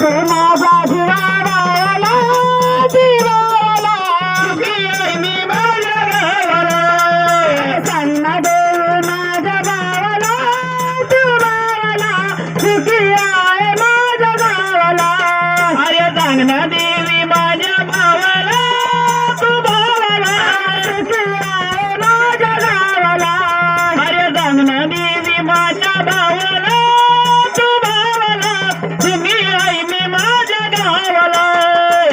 इथे माझा दिवाळाला दिवाळाला त्यांना देऊ माझ्या गावाला दिवाळाला सुखी आहे माझ्या गावाला.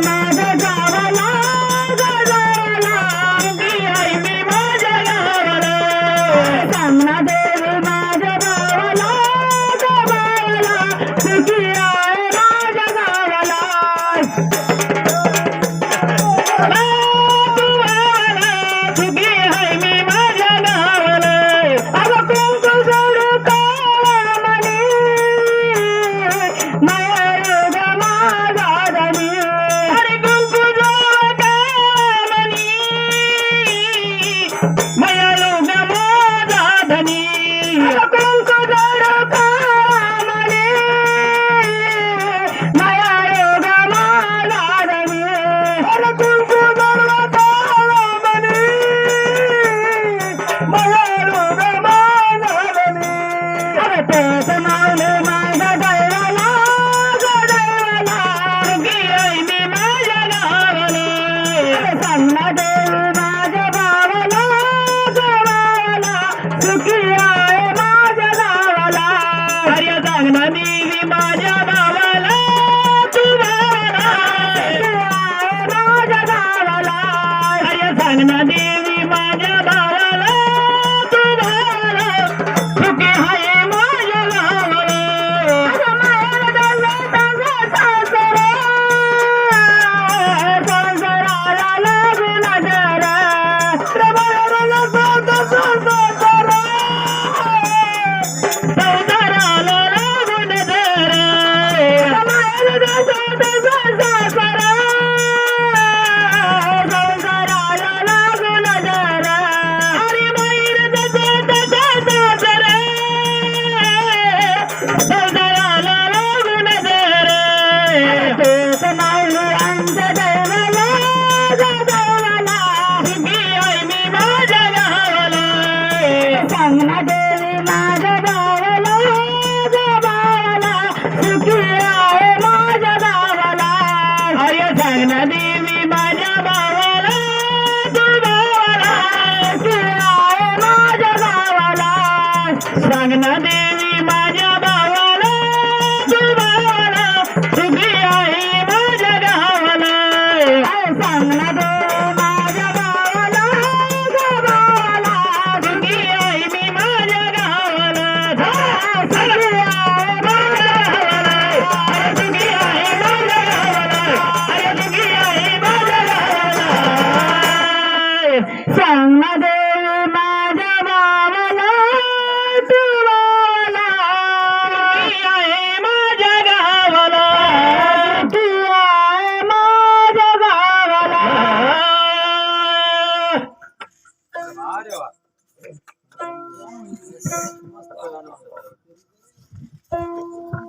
மாதா 我去 अंगणादेवी माझ्या गावाला गावाला सुखी आहे माझ्या गावाला. अरे सांगणादेवी माझ्या गावाला तू गावाला सुखी あれは。うん